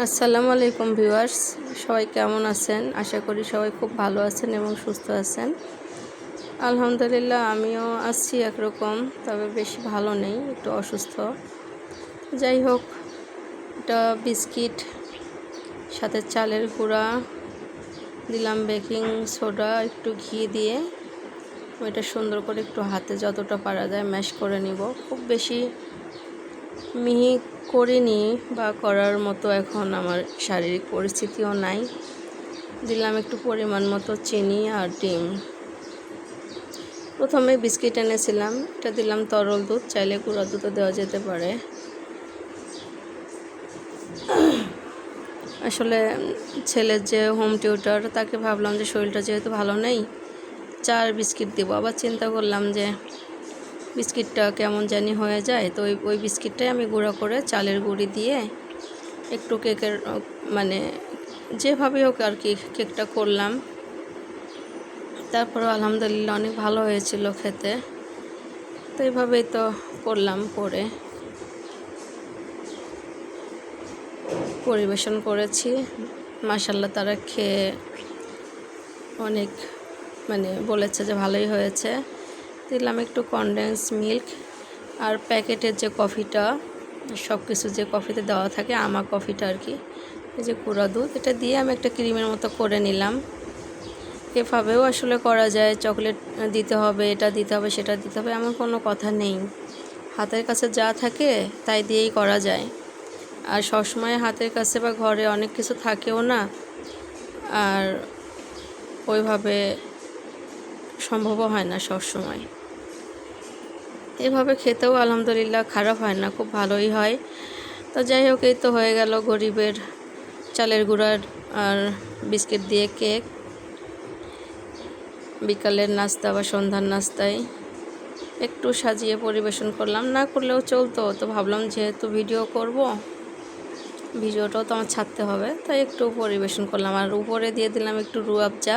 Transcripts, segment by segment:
আসসালামু আলাইকুম ভিউয়ার্স, সবাই কেমন আছেন? আশা করি সবাই খুব ভালো আছেন এবং সুস্থ আছেন। আলহামদুলিল্লাহ, আমিও আছি একরকম, তবে বেশি ভালো নেই, একটু অসুস্থ। যাই হোক এটা বিস্কিট, সাথে চালের গুঁড়া, দিলাম বেকিং সোডা, একটু ঘি দিয়ে। ওইটা সুন্দর করে একটু হাতে যতটা পারা যায় ম্যাশ করে নিব। খুব বেশি মিহি করিনি বা করার মতো এখন আমার শারীরিক পরিস্থিতিও নাই। দিলাম একটু পরিমাণ মতো চিনি আর ডিম। প্রথমে বিস্কিট এনেছিলাম, এটা দিলাম তরল দুধ, চাইলে গুঁড়া দুধও দেওয়া যেতে পারে। আসলে ছেলের যে হোম টিউটার তাকে ভাবলাম যে শরীরটা যেহেতু ভালো নেই চার বিস্কিট দেবো। আবার চিন্তা করলাম যে বিস্কিটটা কেমন জানি হয়ে যায়, তো ওই ওই বিস্কিটটাই আমি গুঁড়া করে চালের গুঁড়ি দিয়ে একটু কেকের মানে যেভাবে হোক আর কি কেকটা করলাম। তারপরে আলহামদুলিল্লাহ অনেক ভালো হয়েছিল খেতে। তো এইভাবেই তো করলাম করে। পরিবেশন করেছি। মাসাল্লাহ তারা খেয়ে অনেক মানে বলেছে যে ভালোই হয়েছে। দিলাম একটু কনডেন্স মিল্ক আর প্যাকেটের যে কফিটা সব কিছু যে কফিতে দেওয়া থাকে, আমা কফিটা আর কি, এই যে কুড়া দুধ, এটা দিয়ে আমি একটা ক্রিমের মতো করে নিলাম। এভাবেও আসলে করা যায় চকলেট দিতে হবে, এটা দিতে হবে, সেটা দিতে হবে, এমন কোনো কথা নেই। হাতের কাছে যা থাকে, তাই দিয়েই করা যায়। আর সবসময় হাতের কাছে বা ঘরে অনেক কিছু থাকেও না, আর ওইভাবে সম্ভবও হয় না সব সময় এভাবে খেতেও আলহামদুলিল্লাহ খারাপ হয় না, খুব ভালোই হয়। তো যাই হোক, এই তো হয়ে গেল গরিবের চালের গুঁড়ার আর বিস্কিট দিয়ে কেক। বিকালের নাস্তা বা সন্ধ্যার নাস্তায় একটু সাজিয়ে পরিবেশন করলাম। না করলেও চলতো, তো ভাবলাম যেহেতু ভিডিও করব, ভিডিওটাও তো আমার ছাড়তে হবে, তাই একটু পরিবেশন করলাম। আর উপরে দিয়ে দিলাম একটু রুয়াবজা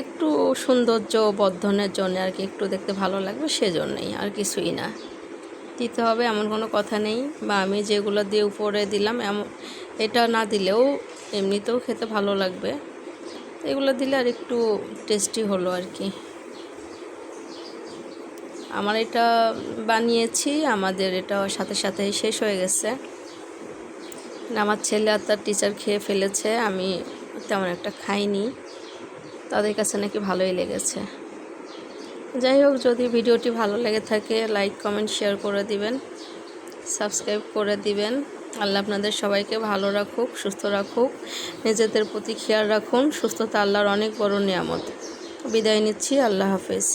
একটু সৌন্দর্য বর্ধনের জন্য আর কি একটু দেখতে ভালো লাগবে সেজন্যই আর কিছুই না। দিতে হবে এমন কোনো কথা নেই বা আমি যেগুলো দিয়ে উপরে দিলাম এমন এটা না দিলেও এমনিতেও খেতে ভালো লাগবে। এগুলো দিলে আর একটু টেস্টি হলো আর কি। আমার এটা বানিয়েছি, আমাদের এটা সাথে সাথে শেষ হয়ে গেছে। আমার ছেলে আর তার টিচার খেয়ে ফেলেছে, আমি তেমন একটা খাইনি। তাদের কাছে নাকি ভালোই লেগেছে। যাই হোক, যদি ভিডিওটি ভালো লেগে থাকে লাইক কমেন্ট শেয়ার করে দিবেন সাবস্ক্রাইব করে দিবেন। আল্লাহ আপনাদের সবাইকে ভালো রাখুক, সুস্থ রাখুক, নিজেদের প্রতি খেয়াল রাখুন। সুস্থতা আল্লাহর অনেক বড় নিয়ামত। বিদায় নিচ্ছি, আল্লাহ হাফেজ।